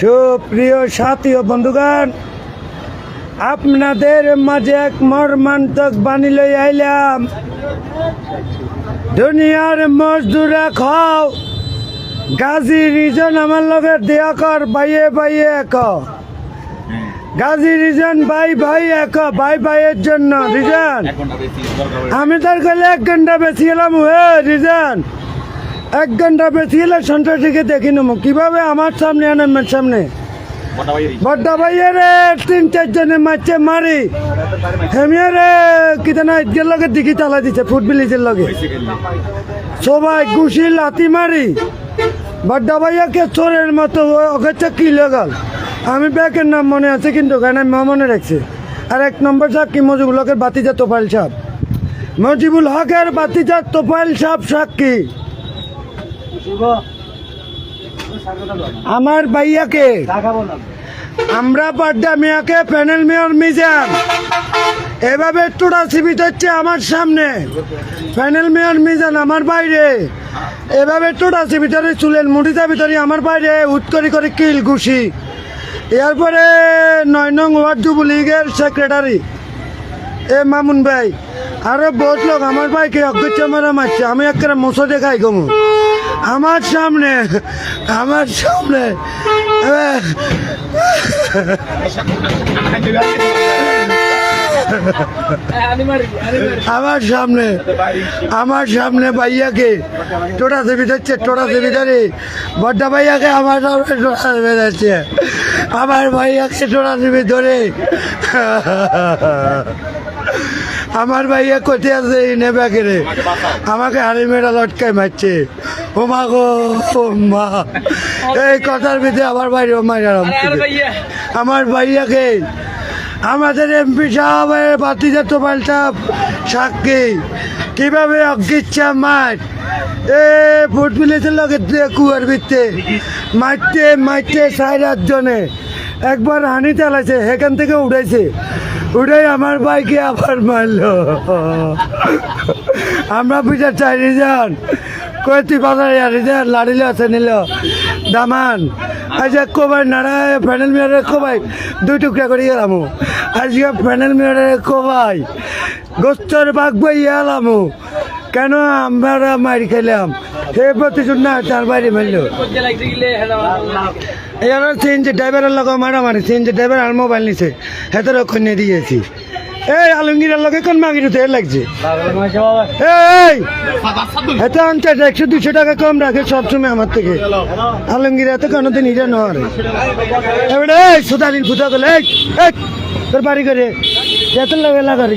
সুপ্রিয় সাথী ও বন্ধুগণ, আপনাদের মাঝে এক মর্মান্তক বাণী লই আইলাম। দুনিয়ার মজদুরা খাও গাজী রিজন আমার লগে দেয়া কর, বাইয়ে বাইয়ে এক। গাজী রিজন ভাই ভাই এক ভাই ভাইয়ের জন্য, রিজন। আমি তার কাছে এক ঘণ্টা বেশি এলাম, হে রিজন। এক ঘণ্টা বেশি এলে সন্ত্রাসীকে দেখি নেব। কীভাবে আমার সামনে আনন্দের সামনে? বড্ডা ভাইয়ের তিন চারজনে মারছে, মারি। হেমিয়ার কিতানা ইটকের লগে দিঘি তালা দিছে, ফুট ব্রিজের লগে। সবাই ঘুষি লাতি মারি। বড্ডা ভাইয়াকে চোরের মতো ওকে কি লাগাল? আমি ব্যাকের নাম মনে আছে, কিন্তু ওখানে মা মনে রাখছে। আর এক নম্বর সাক্ষী মজিবুল হকের বাতিজা তোফাইল সাহ মজিবুল হকের বাতিজা তোফাইল সাহ সাক্ষী আমার ভাইয়াকে। আমরা বাড্ডা মিয়াকে প্যানেল মেয়র মিজান। এভাবে তোড়া সীমিত হচ্ছে আমার সামনে। প্যানেল মেয়র মিজান আমার বাইরে। এভাবে তোড়া ভিতরে চুলেন মুড়িটা ভিতরে আমার বাইরে উৎকরি করে কিল ঘুষি। এরপরে নয় নং ওয়ার্ড যুবলীগের সেক্রেটারি এ মামুন ভাই। আরে বহুত লোক, আমার ভাইকে অজ্ঞ মারা মারছে? আমি একটা মশো দেখাই গমু আমার সামনে আমার সামনে আমার সামনে আমার সামনে ভাইয়াকে, টোটা দেবী যাচ্ছে টোটা দেবী ধরে বড্ডা ভাইয়াকে আমার সামনে টোটা দেবী যাচ্ছে আমার ভাইয়াকে টোটা দেবী ধরে আমার ভাইয়া কোথায় আছে নেবে রে আমাকে হাড়ি মেয়েরা লটকায় মারছে। ও মা গো ও মা। এই কথার ভিতরে আমার বাইরে ও মায়ের আমার ভাইয়াকে আমাদের এমপি সাহেবের বাতিজা তোপাল সাহেব সাক্ষী। কীভাবে অজ্ঞিচ্ছা মার? এ ফুট মিলেছেন লগে দিয়ে কুয়ার ভিত্তে মারতে মারতে সাড়ে আটজনে। একবার হানি চালাইছে, সেখান থেকে উঠেছে উঠে আমার বাইকে আবার মারলো। আমরা বিচার চাই, রিজান। কয়েকটি বাজারে রিজান লাড়িলে আছে নিল। দামান আজকে কোবাই নাড়ায় প্যানেল মেয়ারে কোবাই, দুই টুকরা করে গেলাম আজকে প্যানেল মেয়ারে কোবাই, গোস্তর বাঘ বই এলাম। কেন আমরা মারি খেলাম? সে প্রতিশোধ না, তার বাইরে মারলো। এবার সিএনজি ড্রাইভারের লগে মারামারি সিএনজি ড্রাইভার আর মোবাইল নিছে। হেতের ওখানে দিয়েছি এই আলমগীরের লগে কোন মাগির তো লাগছে? এই এত একশো দুশো টাকা কম রাখে সবসময় আমার থেকে। আলমগীর এত কোনোদিন ইটা নয় এবারে এই গেলে তোর বাড়ি করে এত লাগে লাগা রে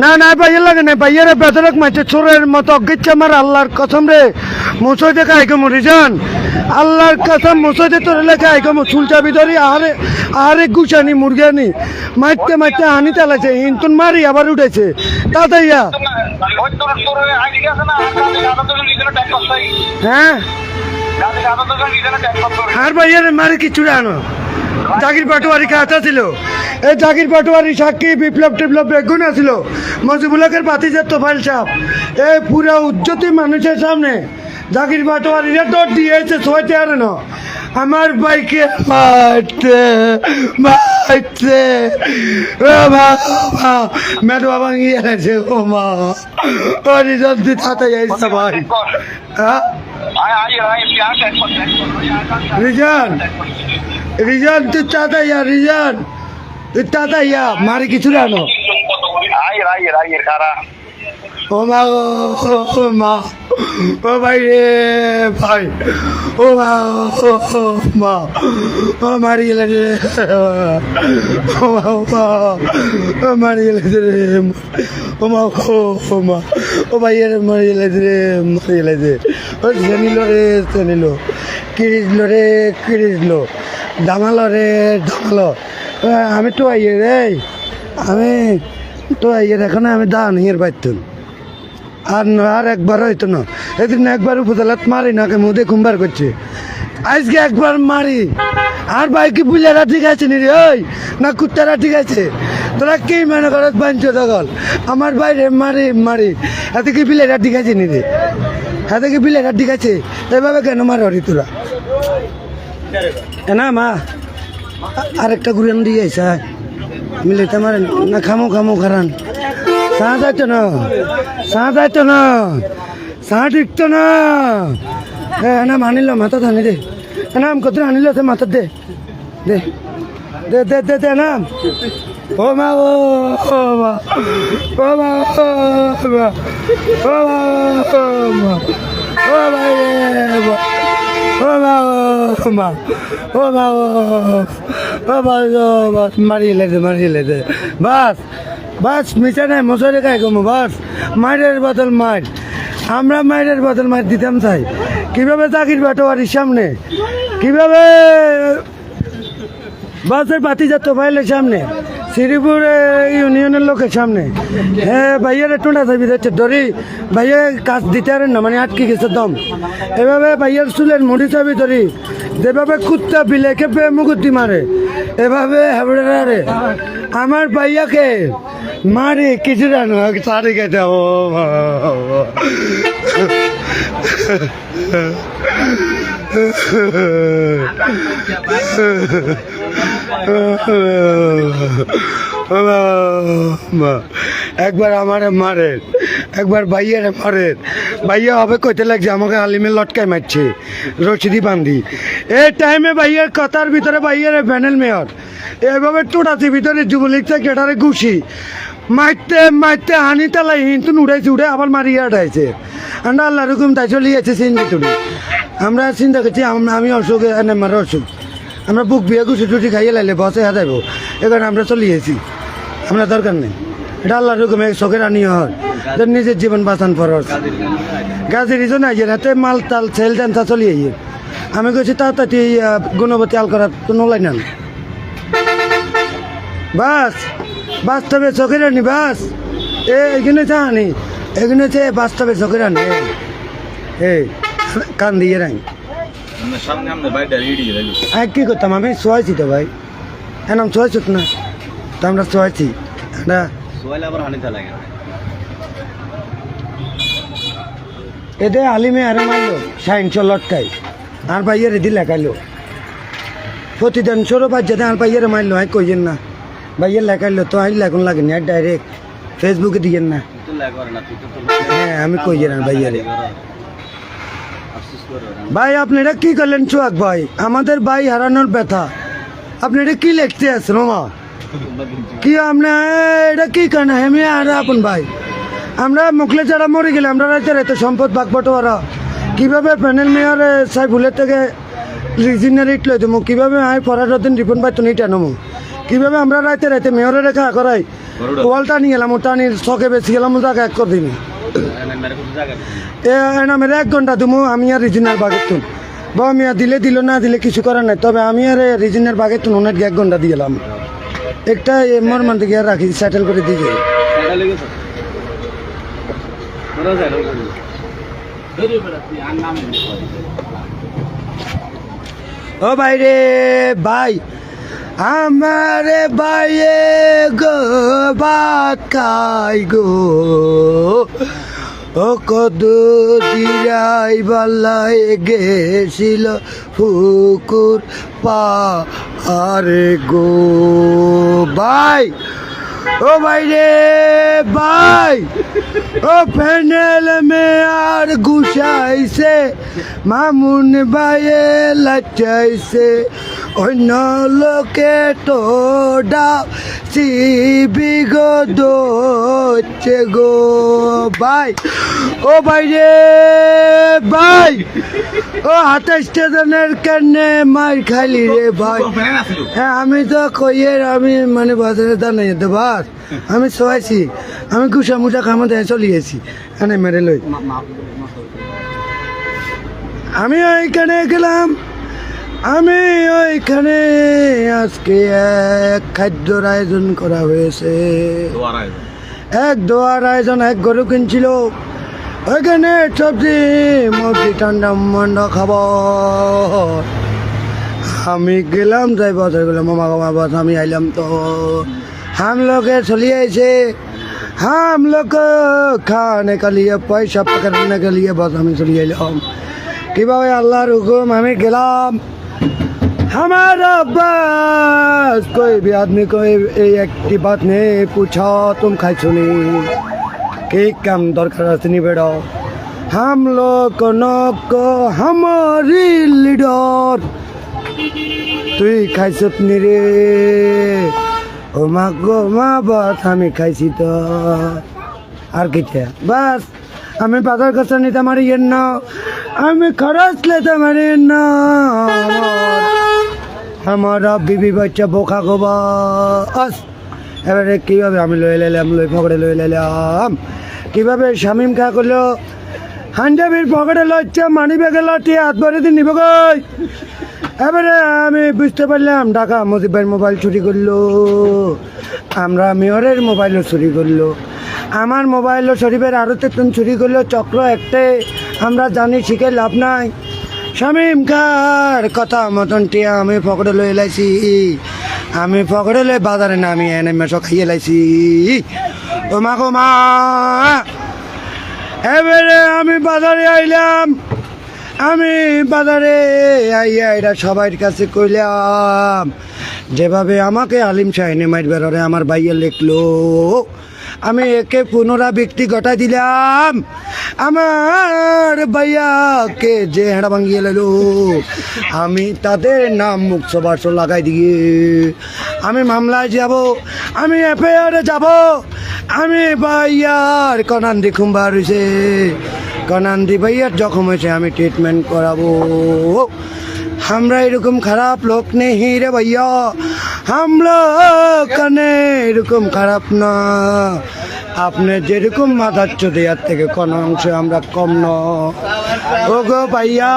না না, ভাইয়ের লাগে না, ভাইয়ারে বেতরক মারছে চোরের মতো অজ্ঞিচ্ছে আমার আল্লাহর কসম রে। মুসই দেখা আইকম রিজান আল্লাহর কসম, মুসই দে তোর লেখা চুল চাবি ভিতরে আহারে আহারে গুছানি মুরগানি মারতে মারতে হানি চালাইছে হিন্তুন মারি আবার উঠেছে। তাতাইয়া হ্যাঁ? আর ভাইয়ারে মারে কিছু জানো জাকির পাটোয়ারি কাঁচা ছিল এই জাকির পাটোয়ারি সাক্ষী বিপ্লব টিপ্লব বেগুন আছিল মজিবুলকের বাতিজের তোফাইল সাপ এই পুরা উজ্জ্বতি মানুষের সামনে জাকির পাটোয়ারিরা দৌড় দিয়েছে ছয়তে আর ন আমার বাইকে মারতে মারতে ও মা ও মা মেটো বাবা গিয়ে গেছে ও মা ও রিজাল্ট দিয়ে তাতে যাইছে ভাই হ্যাঁ রিজান রিজান তুই চাতা ইয়া রিজান তুই চাতা মারি কিছু জানো ও মা ও মা ও ভাই রে ভাই। ও মা ও মা ও মারি গেলে রে। ও মা ও মা ও মারি গেলে রে। ও মা ও ও মা ও ভাই রে মারি গেলে রে মারি গেলে রে। ও জানিল রে জানিল। কিরিল রে কিরিল দামালো রে দামালো আমি তো আইয়ে রে, আমি তো আইয়ে এখন আমি দান হিয়ের বাইতুন। আর আর একবার হইতো না। এদিন একবার উপজেলাত মারি না মুদে কুম্বার করছে। আজকে একবার মারি। আর বাইকে বুঝারা ঠিক আছে নি রে, ওই? না কুত্তারা ঠিক আছে? তোরা কি মনে করত বাঞ্চ দখল আমার বাইরে মারি মারি। হাতে কি বিলেরা ঠিক আছে নি রে? হাতে কি বিলেরা ঠিক আছে? এভাবে কেন মারি তোরা? না মা, আরেকটা ঘুরে দিয়ে আইসা। মিলে তোমার না খামো খামো খারান। সাঁ যাইতো না সাঁ যাইতো না সাঁ টিকতো না। এ না আনিল, মাথা আনি দে। নাম কত আনিল সে মাথা দে। দে দে দে দে দে নাম ও মা ও মা ও মা ও মা ও মা ও মা ও মা। ও মা ও ও ও বাস বাস বাস মার আমরা মায়ের বদল মার দিতাম চাই কীভাবে চাকরির বাটোয়ারির সামনে কীভাবে বাসের বাতি যাত পাইলে সামনে শ্রীপুর ইউনিয়নের লোকের সামনে। হ্যাঁ ভাইয়ার টুনা চাবি দিচ্ছে ধরি। ভাইয়া কাজ দিতে পারেন না মানে আটকে গেছে দম। এভাবে ভাইয়ার চুলের মুড়ি চাবি ধরি। যেভাবে কুত্তা বিলে খেপে মুকুতি মারে, এভাবে হেবড়ে আমার ভাইয়াকে মারে কিছু জানো সারি খেতে ও একবার আমারে মারে একবার ভাইয়ারে মারে ভাইয়া হবে কইতে লাগছে আমাকে আলিমে লটকায় মারছে রশিদি বান্ধি এই টাইমে ভাইয়ার কথার ভিতরে ভাইয়ারে প্যানেল মেয়র এভাবে টোটাতে ভিতরে যুবলীগ থেকে এটারে ঘুষি মারতে মারতে হানি তালাই হিন্তু উড়াইছে উড়ে আবার মারিয়া উঠাইছে আমরা আল্লাহ রকম তাই চলিয়েছে চিন্তা আমরা চিন্তা করছি আমি অসুখ এনে মার অসুখ আমরা বুক বিয়ে গুছি টুটি খাইয়ে লাইলে বসে হাতাইব এখানে আমরা চলিয়েছি আমরা দরকার নেই। এটা আল্লাহ রকম চোখের আনি হয়। নিজের জীবন বাঁচান ফরজ। গাছের রিজন নাই রাতে মাল তাল সেল টেন্সা চলিয়ে আমি কইছি, তাড়াতাড়ি গুণবতী আল করার কোনো লাইন না বাস বাস্তবে চোখের আনি, বাস। এ, এখানে চাহানি এখানে হচ্ছে বাস্তবে চোখের আনি। এ কান দিয়ে রাই সামনে আমাদের বাড়িটা রেডি হ্যাঁ কী করতাম আমি? শোয়াইছি তো ভাই। হ্যাঁ নাম শোয়াইছ না? তো আমরা শোয়াইছি আবার হানিতে লাগে এতে আলিমে আরে মারলো সাইন্স লটকাই আর ভাইয়ের দি লেখাইলো প্রতিদিন ছোটো বাচ্চাতে আর ভাইয়ের মারলো আমি কইয়েন না। ভাইয়ের লেখাইলো তো আমি লেখন লাগেনি আর ডাইরেক্ট ফেসবুকে দিয়েন না। না হ্যাঁ আমি কইয়েন আর ভাইয়ের। ভাই আপনারা কি করলেন চুয়াক ভাই? আমাদের ভাই হারানোর ব্যথা। আপনারা কি লিখতে আছেন মামা কি আপনি এটা কি কেন হেমি আর আপন ভাই। আমরা মুখলে যারা মরে গেলে আমরা রাইতে রাইতে সম্পদ ভাগ বটোয়ারা কীভাবে প্যানেল মেয়র সাইফুলের থেকে রিজিনারিট লই দেবো? কীভাবে আমি দিন রিপন পাইতো নি টানমু কীভাবে আমরা রাইতে রাইতে মেয়রের রেখা করাই? ওয়ালটা নিয়ে গেলাম ওটা নিয়ে শখে বেশি গেলাম ওটা এক করে দিনি মেরে এক ঘণ্টা তুমি আমি আর রিজিনার বাগের তুন। বা আমি আর দিলে দিল না, দিলে কিছু করার নাই। তবে আমি আর রিজিনার বাগের তুন, ওনার এক ঘণ্টা দিয়ে এলাম। একটা মোর মান থেকে রাখি সেটেল করে দিয়ে যায় ও ভাই রে ভাই, আমার ভাইয়ে গো খাই গো। কত দিরাই বাল্লাই গেছিল ফুকুর পা আরে গো। ভাই ও ভাই রে ভাই ও প্যানেল মে আর গুছাইছে মামুন ভাইয়ে লাচাইছে অন্য লোকে তো ডাব সিবি গো দোচ্ছে গো ভাই ও ভাই রে ভাই ও হাতে স্টেশনের কেনে মার খালি রে ভাই হ্যাঁ আমি তো কইয়ের আমি মানে বাজারে দাঁড়াই যেতে বাস আমি শোয়াইছি আমি গুসা মুসা খামা দেয় চলিয়েছি এখানে মেরে লই। আমি ওইখানে গেলাম আমি ওইখানে আজকে এক খাদ্যর আয়োজন করা হয়েছে। এক দোয়ার আয়োজন এক গরু কিনছিল। ওইখানে সবজি মুরগি ঠান্ডা মান্ডা খাব। আমি গেলাম যাই বাজার গেলাম মামা মামা বাস আমি আইলাম তো। हम लोग चली ऐसे हम लोग खाने के लिए पैसा पकड़ने के लिए बस আমি চলে এলাম কিভাবে আল্লাহর হুকুম আমি গেলাম हमारा बस कोई भी आदमी को ये एक की बात नहीं पूछा तुम खाई सुनी কি কাম দরকার আছে নি বেড়ো हम लोग को हमारी লিডার তুই খাইছত নি রে ও মা গো, মা বাস, আমি খাইছি তো। আর কিটা বাস, আমি বাজার কাছে নিতে পারি না। আমি খরচ লেতে পারি না। আমার বিবি বাচ্চা বোকা গোবা আস এবারে কীভাবে আমি লয়ে লাইলাম লই পকেটে লয়ে লাইলাম? কীভাবে শামিম খা করল হাঞ্জাবির পকেটে লচ্ছে মানি ব্যাগে লটি, হাত ভরে দিন নিব গই এবারে আমি বুঝতে পারলাম ঢাকা মুজিব ভাইয়ের মোবাইল চুরি করল। আমরা মেয়রের মোবাইলও চুরি করল। আমার মোবাইলও শরীফের আরও তেতুন চুরি করল, চক্র একটাই। আমরা জানি শিখে লাভ নাই। শামিম কার কথা মতন টিয়া আমি পকেটে লয়ে লাইছি আমি পকেটে বাজারে নামি এনে মেশো খাইয়ে লাইছি ও মা গো মা। এবারে আমি বাজারে আইলাম। আমি বাজারে আইয়া এটা সবার কাছে কইলাম, যেভাবে আমাকে আলিম শাহিনী ওরে আমার ভাইয়া লিখলো, আমি একে পুনরাবৃত্তি ঘটাই দিলাম, আমার ভাইয়াকে যে হেঁড়া ভাঙিয়ে লাইলো, আমি তাদের নাম মুক্ত বাস লাগাই দিয়ে, আমি মামলায় যাব, আমি এফআইআরে যাব, আমি ভাইয়ার কনান্দি খুম্বার হয়েছে কনান্দি ভাইয়ার জখম হয়েছে আমি ট্রিটমেন্ট করাবো। আমরা এরকম খারাপ লোক নেই রে ভাইয়া। আমরা কানে এরকম খারাপ না। আপনি যেরকম মাথাচ্ছ দেয়ার থেকে কোনো অংশে আমরা কম ন। ও গো ভাইয়া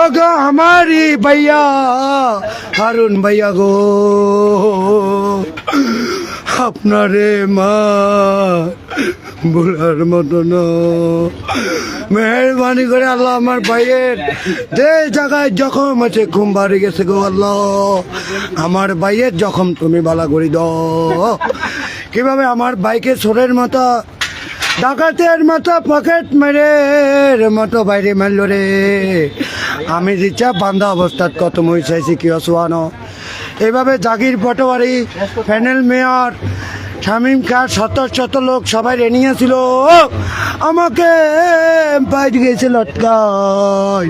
ও গো আমারই ভাইয়া, হারুন ভাইয়া গো। আপনারে মা বলার মতো মেহরবানি করে আল্লাহ আমার ভাইয়ের। যে জায়গায় জখম আছে, ঘুম বাড়ি গেছে গো আল্লাহ। আমার ভাইয়ের জখম তুমি বালা করে দাও। কীভাবে আমার বাইকে সোরের মতো, ডাকাতের মতো পকেট মেরে মতো বাইরে মারল রে। আমি দিচ্ছা বান্ধা অবস্থাত কত মই চাইছি কি অসুয়ানো। এভাবে জাগির পটোয়ারি প্যানেল মেয়র শামীম খান শত শত লোক সবাই রেনিয়েছিল আমাকে বাইরে গেছে লটকায়।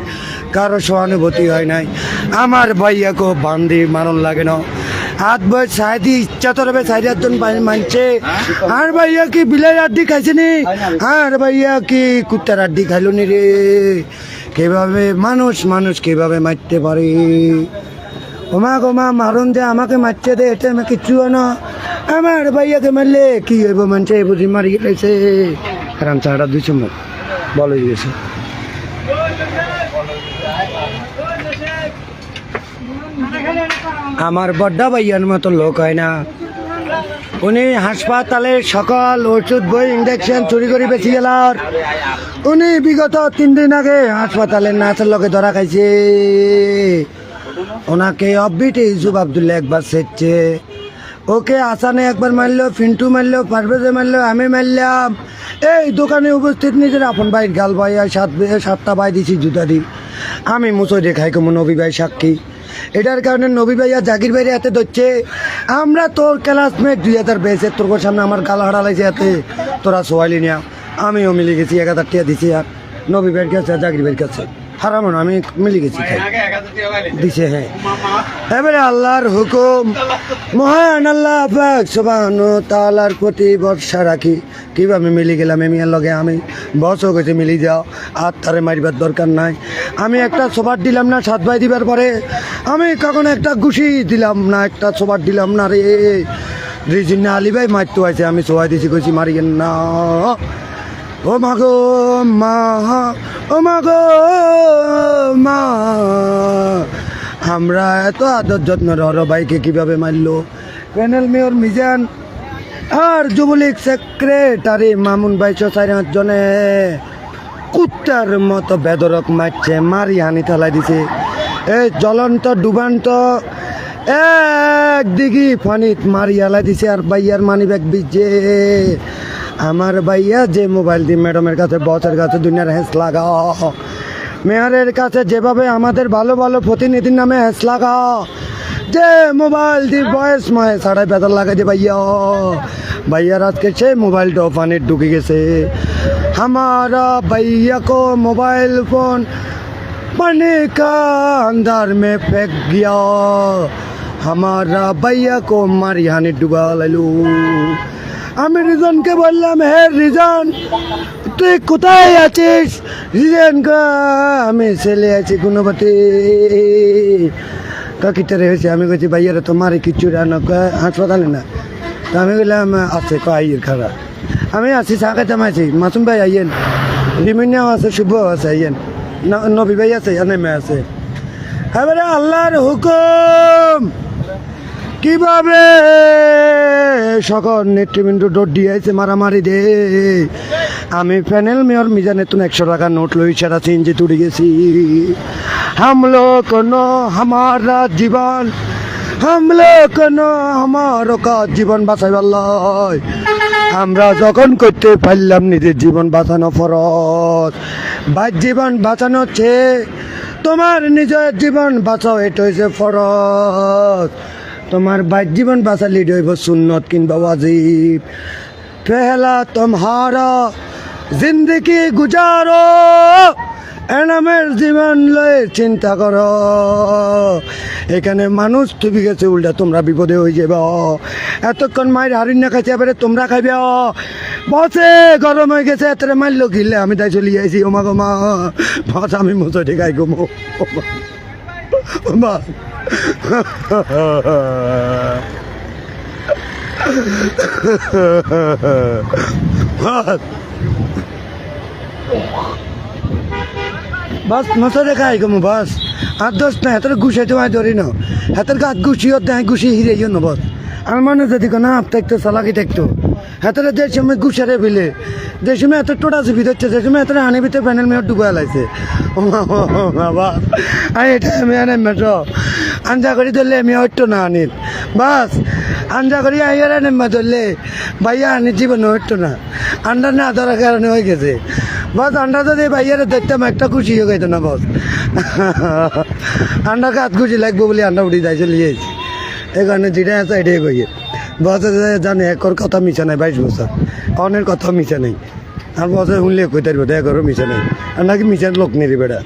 কারও সহানুভূতি হয় নাই। আমার ভাইয়াকে বান্ধি মারণ লাগে না। হাত বই সাইদি, ইচ্ছা তো রবে একজন মানছে। আর ভাইয়া কি বিলের আড্ডি খাইছে নি? আর ভাইয়া কি কুত্তার আড্ডি খাইলো নি রে? কীভাবে মানুষ মানুষ কীভাবে মারতে পারে? ওমা গোমা মারুন দে আমাকে মারছে দে, এটা আমি কিচ্ছু না। আমার ভাইয়াকে মারলে কি হইব? মানছে বুঝি মারি গেছে কারণ চাটা দুইশো মুখ। বলে দিয়েছে। আমার বড্ডা ভাইয়ার মতো লোক হয় না। উনি হাসপাতালে সকল ওষুধ, বই ইঞ্জেকশন চুরি করে বেশি গেলার। উনি বিগত তিন দিন আগে হাসপাতালে নাচের লোকে ধরা খাইছে। ওনাকে অববিট ইউসুফ আবদুল্লাহ একবার সেচ্ছে ওকে আসানে একবার মারলো, ফিন্টু মারলো, পারভেজে মারলো, আমি মারলাম। এই দোকানে উপস্থিত নিজের আপন ভাই গাল ভাই, আর সাত সাতটা ভাই দিছি জুতা দি। আমি মুসো দেখাই কমো নবী ভাই সাক্ষী। এটার কারণে নবী ভাই আর জাকির ভাই হাতে ধরছে। আমরা তোর ক্লাসমেট দুই হাজার বেসে তোর সামনে আমার গাল হারালাইছে হাতে। তোরা সোয়ালি নিয়া। আমিও মিলে গেছি, এক হাজার টিয়া দিছি আর নবী ভাইয়ের কাছে আর জাকির ভাইয়ের কাছে। হারামো আমি মিলে গেছি দিছে হ্যাঁ। এবারে আল্লাহর হুকুম। মহান আল্লাহ পাক সুবহান তাআলার প্রতি ভরসা রাখি। কীভাবে মিলে গেলাম আমি লগে আমি? বসও গেছে, মিলি যাও। আর তারে মারিবার দরকার নাই। আমি একটা সোবার দিলাম না, সাত ভাই দিবার পরে। আমি কখনো একটা ঘুষি দিলাম না, একটা সোবার দিলাম না রে। রিজিনা আলী ভাই মারতে আছে আমি সোয়াই দিছি, কইছি মারিয়েন না। ও মা গো মা। ও মা গো মা আমরা এত আদর যত্ন রর ভাইকে কীভাবে মারলো? প্যানেল মেয়র মিজান আর যুবলীগ সেক্রেটারি মামুন ভাই চার জনে কুত্তার মতো বেদরক মারছে, মারি হানি থালাই দিছে। এই জ্বলন্ত, ডুবান্ত, এক দিঘি ফানিত মারি হালাই দিছে আর বাইয়ার মানি ব্যাগ বিজে আমার ভাইয়া যে মোবাইল দিয়ে ম্যাডামের কাছে বসের কাছে দুনিয়ার হেঁস লাগা মেয়রের কাছে যেভাবে আমাদের ভালো ভালো প্রতিনিধির নামে হেঁস লাগা যে মোবাইল দিয়ে বয়স ময়ে সাড়ে বেতন লাগাই দে ভাইয়া ভাইয়ার আজকে সে মোবাইলটা পানির ঢুকে গেছে हमारा भैया को मोबाइल फोन पानी का अंदर में फेंक गया हमारा भैया को मारी हानि डुबा লাইলু আমি রিজনকে বললাম, হে রিজন, তুই কোথায় আছিস? রিজন আমি ছেলে আছি গুণবতী। কাকিটারে হয়েছে, আমি বলছি ভাইয়ারা তো মারি কিচ্ছু রান্না হাসপাতালে না। তো আমি বললাম, আছে কয়ের খারাপ আমি আছি, চা খাইতাম আছি। মাসুম ভাই, আইয়েন। রিমিনিয়াও আছে, শুভ আছে, আইয়েন। নবী ভাই আছে নেমে আছে। এবারে আল্লাহর হুকুম। কীভাবে সকল নেতৃবৃন্দ ডোট দিয়েছে মারামারি দে? আমি প্যানেল মেয়র মিজানে তুমি একশো টাকা নোট লই ছাড়া সিনজি তুড়ি গেছি। হামলো কোনো হামারা জীবন হামলো কোন আমার কাজ জীবন বাঁচাইবার লয়। আমরা যখন করতে পারলাম নিজের জীবন বাঁচানো ফরত বা জীবন বাঁচানো চেয়ে তোমার নিজের জীবন বাঁচাও এটা হয়েছে ফরত তোমার বাইর জীবন বাঁচালি হইব সুন্নত কিংবা ওয়াজিব। পেহলা তোমারা জিন্দগি গুজারো, এনামের জীবন লয়ে চিন্তা করো। এখানে মানুষ তুমি গেছে, উল্টা তোমরা বিপদে হয়ে যাবে এতক্ষণ মায়ের হারিন না খাইছে এবারে তোমরা খাইবে। বসে গরম হয়ে গেছে, এত মারলো গিলে আমি তাই চলে যাইছি ওমা গোমা বস আমি মুসো ঠেকাই গোমো ওমা বস মতো খাই গো বাস। আর দোষ না হাতের ঘুষে তোমায় ধরি না হাতের গাছ ঘুষিও দেয় ঘুষি, হিরে না বস আমার মনে যদি না হাত থাকতো সালাকি থাকতো হাতের যে সময় ঘুষারে বিলে যে সময় হাতের টোটা চিপি ধরছে যে সময় হাতের হানি ভিতরে প্যানেল মেয়ে ডুবা লাইছে। ও বাস আর এটা আমি আনে মেট্রো আঞ্জা করি ধরলে আমি হইতো না আনিত বাস, আঞ্জা করি আইয়ার আনে মা ধরলে ভাইয়া আনি জীবন হইতো না আন্ডা না ধরার কারণে হয়ে গেছে। বস, আন্ডা যদি ভাইয়ারে দেখতাম, একটা খুশি হয়ে গেত না, বস। আন্ডা কাজ খুশি লাগবো বলে আন্ডা উঠি যাই চলে যাইছি। এই কারণে যেটা আছে এটাই কইয়ে বসে জানে একর কথা মিশা নাই বাইশ বছর অনের কথা মিশা নেই আর বসে শুনলে কই তার বেটা একরও মিশা নেই আর নাকি মিশার লোক নেই রে বেটা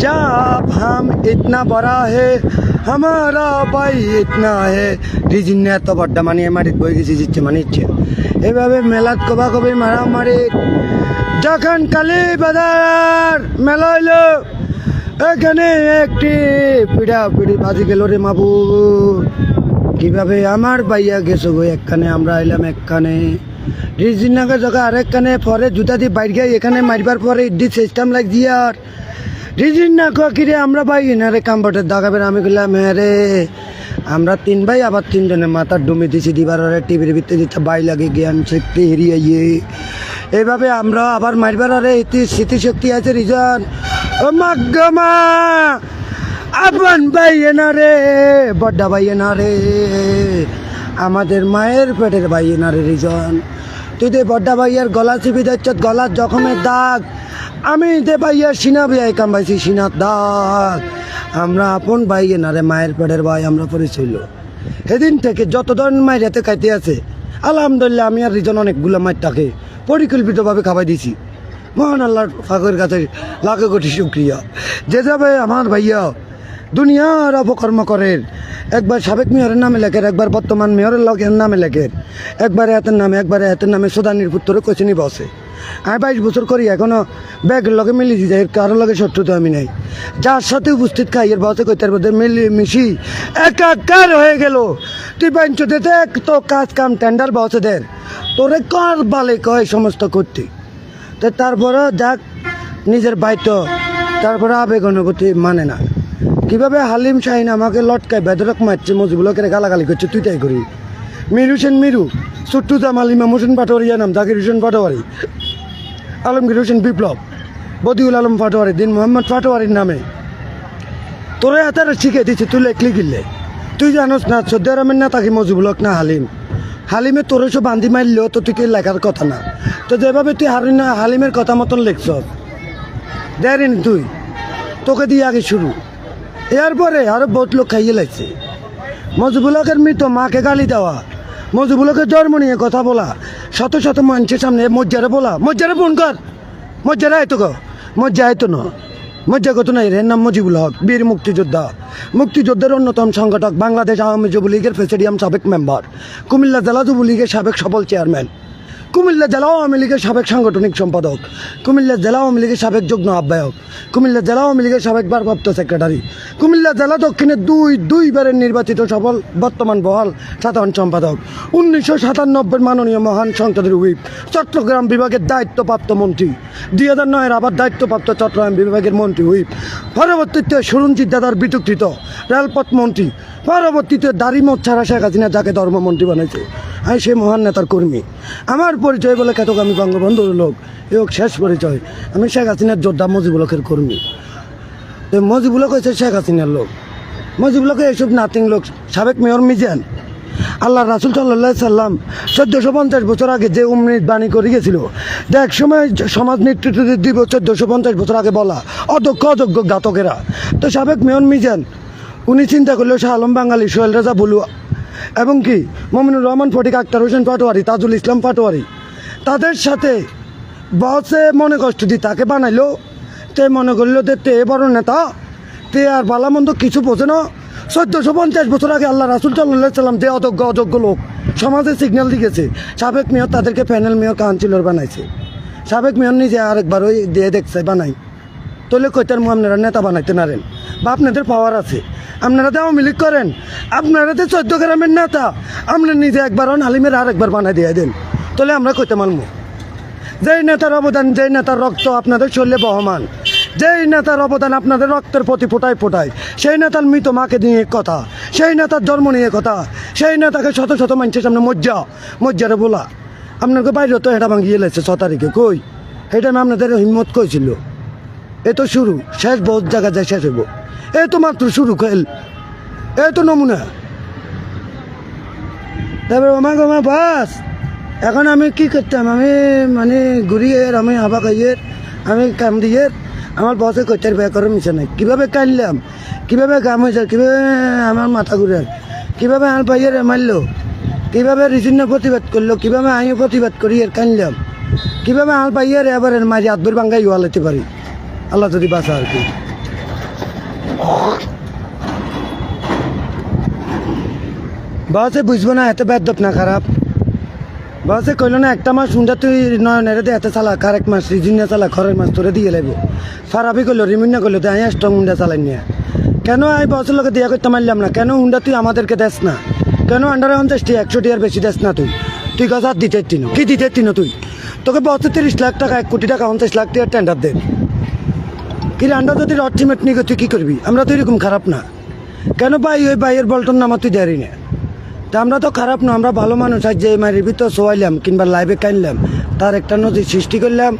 जब हम इतना बड़ा है हमारा भाई इतना है রিজিনে এত বড্ডা মানে মারিত বই গেছি জিচ্ছে মানে ইচ্ছে এভাবে মেলাত কবা কবি মারামারি যখন কালী বাজার মেলা হইল, এখানে একটি পিড়া পিড়ি বাজি গেল রে মাবু। কীভাবে আমার বাইয়া গেছো গো একখানে? আমরা এলাম একখানে। রিজিনাকে যখন আরেকখানে, পরে জুতা দিয়ে বাইর গাই এখানে মারবার পরে ইডি সিস্টেম লাগ আর। রিজিন কিরে আমরা ভাই এনারে কাম্পটের দাগাবেন আমি বললাম হ্যাঁ আমরা তিন ভাই, আবার তিনজনের মাথার ডুমি দিছি, দিবার টিভির ভিতরে দিচ্ছে বাই লাগে, জ্ঞান শক্তি হেরিয়ে এইভাবে আমরা আবার মারবার আরে ইতি স্মৃতিশক্তি আছে, রিজন। ও মাগ্গমা আপন ভাই এনা রে, বড্ডা ভাই এনা রে। আমাদের মায়ের পেটের ভাই এনা রে, রিজন। তুই দে বড্ডা ভাইয়ের গলা চিপি দিচ্ছ, গলার জখমের দাগ। আমি দে ভাইয়ার সিনা ভাইয়াই কামাইছি সিনার দাগ। আমরা আপন ভাই এনারে মায়ের পেটের ভাই, আমরা পরিচয় সেদিন থেকে যত ধরনের মায়ের হাতে খাইতে আছে, আলহামদুলিল্লাহ, আমি আর রিজন অনেকগুলো মায়ের তাকে পরিকল্পিতভাবে খাওয়াই দিছি। মহান আল্লাহর ফাঁকের কাছে লাখো কোটি সুক্রিয়া যে যাবে আমার ভাইয়া দুনিয়ার অপকর্ম করেন, একবার সাবেক মেয়রের নামে লেখের একবার বর্তমান মেয়রের লগের নামে লেখের একবারে এতের নামে, একবারে এতের নামে সুদানির পুত্র কোচিনি বসে। আমি বাইশ বছর করি, এখনও ব্যাগের লগে মিলি দিতে কারোর লগে শত্রুতা আমি নাই। যার সাথে উপস্থিত খাই, এর বসে কইতার মধ্যে মিলি, মিশি, একাকার হয়ে গেল। তুই বেঞ্চ দিতে তো কাজ কাম টেন্ডার বসে দের তোরে কর বালে কয় সমস্ত করতে? তো তারপরও যাক, নিজের বাইত তারপরে আবেগ অনুভূতি মানে না। কীভাবে হালিম শাহিন আমাকে লটকায়, বেদরক মারছে মজিবুলকে গালাগালি করছে, তুই তাই করি মিরু সেন মিরু, সুট্টু জামাল, ইমাম হোসেন পাটোয়ারিয়া নাম জাকির হোসেন পাটোয়ারি। আলমগীর হোসেন বিপ্লব, বদিউল আলম পাটোয়ারি দিন মোহাম্মদ পাটোয়ারির নামে। তোরে হাতারে শিখে দিচ্ছে তুই লেখলি গিললে তুই জানোস না, সৌদি আরবের না তাকে মজিবুলক না হালিম। হালিমে তোরে সব বান্ধি মারলেও তো তুই লেখার কথা না। তো যেভাবে তুই হারিম না, হালিমের কথা মতন লেখছ। দেরিন তুই, তোকে দিয়ে আগে শুরু। এরপরে আরও বহুত লোক খাইয়ে লাগছে মজিবুলকের মৃত মাকে গালি দেওয়া মজিবুলকের জন্ম নিয়ে কথা বলা। শত শত মানুষের সামনে মজ্জারে বলা। মজ্জারে ফোন কর। মজ্জারে আয়তো গো মজ্জা আয়তো না। মজ্জা কত নাই এর নাম মজিবুল হক, বীর মুক্তিযোদ্ধা। মুক্তিযোদ্ধার অন্যতম সংগঠক বাংলাদেশ আওয়ামী যুবলীগের প্রেসিডিয়াম সাবেক মেম্বার। কুমিল্লা জেলা যুবলীগের সাবেক সফল চেয়ারম্যান। কুমিল্লা জেলা আওয়ামী লীগের সাবেক সাংগঠনিক সম্পাদক, কুমিল্লা জেলা আওয়ামী লীগের সাবেক যুগ্ম আহ্বায়ক, কুমিল্লা জেলা আওয়ামী লীগের সাবেক ভারপ্রাপ্ত সেক্রেটারি, কুমিল্লা জেলা দক্ষিণের দুই, দুইবারের নির্বাচিত সফল বর্তমান বহাল সাধারণ সম্পাদক, উনিশশো সাতানব্বই মাননীয় মহান সংসদের হুইপ, চট্টগ্রাম বিভাগের দায়িত্বপ্রাপ্ত মন্ত্রী, দুই হাজার নয়ের আবার দায়িত্বপ্রাপ্ত চট্টগ্রাম বিভাগের মন্ত্রী হুইপ, পরবর্তীতে সুরঞ্জিত দাদার বিতর্কিত রেলপথ মন্ত্রী, পরবর্তীতে দাড়িমত ছাড়া শেখ হাসিনা যাকে ধর্মমন্ত্রী বানাইছে। আমি সেই মহান নেতার কর্মী। আমার পরিচয় বলে কেতক আমি বঙ্গবন্ধুর লোক এ হোক শেষ পরিচয়। আমি শেখ হাসিনার যোদ্ধা মজিবুলকের কর্মী। তো মজিবুলক হয়েছে শেখ হাসিনার লোক। মজিবুলকে এইসব নাতিং লোক, সাবেক মেয়র মিজান। আল্লাহ রাসুল সাল্লাহ সাল্লাম চোদ্দোশো পঞ্চাশ বছর আগে যে উমৃত বাণী করে গেছিল যে এক সময় সমাজ নেতৃত্ব দিব চোদ্দোশো পঞ্চাশ বছর আগে বলা অদক্ষ অযোগ্য ঘাতকেরা। তো সাবেক মেয়র মিজান, উনি চিন্তা করল শাহ আলম বাঙালি সোহেল রাজা বলুয়া এবং কি? মমিনুর রহমান, ফটিক আক্তার, হোসেন পাটোয়ারি, তাজুল ইসলাম পাটোয়ারি। তাদের সাথে বসে মনে কষ্ট দি তাকে বানাইলো, তে মনে করল যে তে বড় নেতা, তে আর বালামন্দ কিছু বোঝে না। চোদ্দোশো পঞ্চাশ বছর আগে আল্লাহ রাসুল সাল্লাহ সাল্লাম যে অযোগ্য অযোগ্য লোক সমাজে সিগন্যাল দিয়েছে, সাবেক মেয়র তাদেরকে প্যানেল মেয়র কাউন্সিলর বানাইছে। সাবেক মেয়র নিজে আরেকবার ওই দিয়ে দেখছে, বানাই। তোলে কইতার মু আপনারা নেতা বানাইতে নারেন। বা আপনাদের পাওয়ার আছে। আপনারা তো আওয়ামী লীগ করেন, আপনারা তো চোদ্দ গ্রামের নেতা আপনার নিজে একবার হন হালিমের আর একবার বানাই দিয়ে দেন। তাহলে আমরা কইতে মানবো যেই নেতার অবদান, যেই নেতার রক্ত আপনাদের শরীরে বহমান। যেই নেতার অবদান আপনাদের রক্তের প্রতি ফোটায় ফোটায়। সেই নেতার মৃত মাকে নিয়ে কথা, সেই নেতার জন্ম নিয়ে কথা, সেই নেতাকে শত শত মানুষের সামনে মজ্জা, মজ্জারে বলা আপনাকে বাইরে তো এটা ভাঙিয়ে লেছে ছ তারিখে, কই? এটা আমি আপনাদের হিম্মত কইছিল। এ তো শুরু, শেষ বহুত জায়গা যায় শেষ হইব। এ তো মাত্র শুরু খেল এ তো নমুনা। তারপরে ওমা গোমা বাস। এখন আমি কি করতাম? আমি মানে ঘুরিয়ে আমি হাবা খাইয়ে আমি কাম দিয়ে আমার বসে কইতার ব্যয় করার মিশে নাই। কীভাবে কানলাম কীভাবে কাম হয়েছে কীভাবে আমার মাথা ঘুরে কীভাবে আমার ভাইয়ের মারলো? কীভাবে রিচিন্ন প্রতিবাদ করল? কীভাবে আমিও প্রতিবাদ করি এর কানলাম কীভাবে আমার ভাইয়ের এবার মাঝে আদবের বাঙ্গাই ওয়ালাতে পারি? আল্লাহ যদি বাঁচা আর কি। বাসে বুঝব না, এত বেদব না, খারাপ। বাসে কইল না, একটা মাস শুনটা তুই নয়নের দে, এত চালা কার এক মাস রিজুনিয়া চালা খরের মাস তোরে দিয়ে লাগবো ফারাবি করল রিমিন্না করল তো আমি স্ট্রং হুন্ডা চালাই নিয়ে। কেন আমি বসের লোকে দিয়া করতে মারলাম না? কেন হুন্ডা তুই আমাদেরকে দেস না? কেন আন্ডারে পঞ্চাশটি একশো টিয়ার বেশি দেস না তুই? তুই কাজ আর দিতে তিনো কি দিতে তিনো তুই? তোকে বছর তিরিশ লাখ টাকা, এক কোটি টাকা, পঞ্চাশ লাখ টাকার টেন্ডার দে। কি আমরা যদি রটচিমেট নিয়ে তুই কী করবি? আমরা তো এরকম খারাপ না। কেন ভাই, ওই ভাইয়ের বলটন নামা তুই দেরি না? তা আমরা তো খারাপ না, আমরা ভালো মানুষ। আর যে মায়ের ভিতর শোয়াইলাম কিংবা লাইভে কাইনলাম, তার একটা নদী সৃষ্টি করলাম।